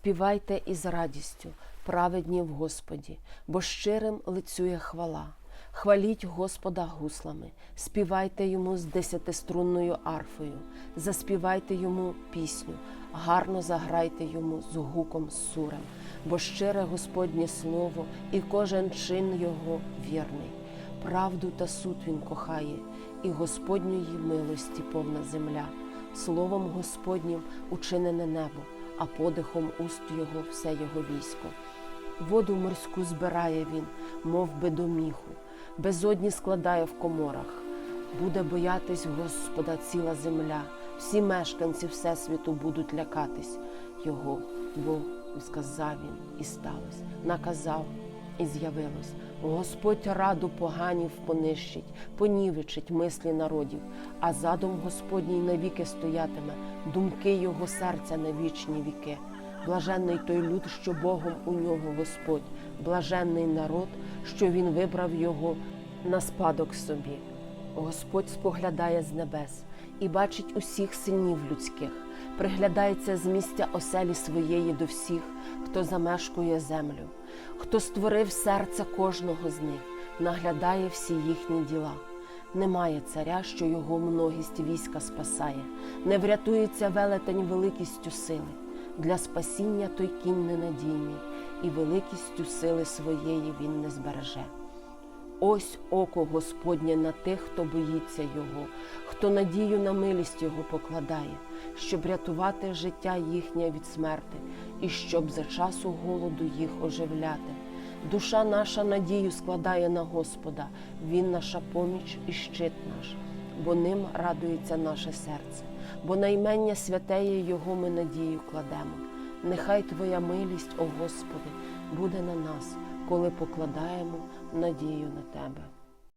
Співайте із радістю, праведні в Господі, бо щирим лицює хвала. Хваліть Господа гуслами, співайте йому з десятиструнною арфою, заспівайте йому пісню, гарно заграйте йому з гуком сурем, бо щире Господнє слово і кожен чин його вірний. Правду та суд він кохає, і Господньої милості повна земля. Словом Господнім учинене небо, а подихом уст його все його військо. Воду морську збирає він, мов би до міху, безодні складає в коморах. Буде боятись Господа ціла земля, всі мешканці Всесвіту будуть лякатись його, бо сказав він і сталося, наказав і з'явилось. Господь раду поганів понищить, понівечить мислі народів, а задум Господній навіки стоятиме, думки його серця на вічні віки. Блаженний той люд, що Богом у нього Господь, блаженний народ, що він вибрав його на спадок собі. Господь споглядає з небес і бачить усіх синів людських, приглядається з місця оселі своєї до всіх, хто замешкує землю, хто створив серце кожного з них, наглядає всі їхні діла. Немає царя, що його многість війська спасає, не врятується велетень великістю сили. Для спасіння той кінь ненадійний, і великістю сили своєї він не збереже. Ось око Господнє на тих, хто боїться Його, хто надію на милість Його покладає, щоб рятувати життя їхнє від смерти, і щоб за часу голоду їх оживляти. Душа наша надію складає на Господа, Він наша поміч і щит наш, бо ним радується наше серце, бо наймення святеє Його ми надію кладемо. Нехай Твоя милість, о Господи, буде на нас, коли покладаємо надію на Тебе.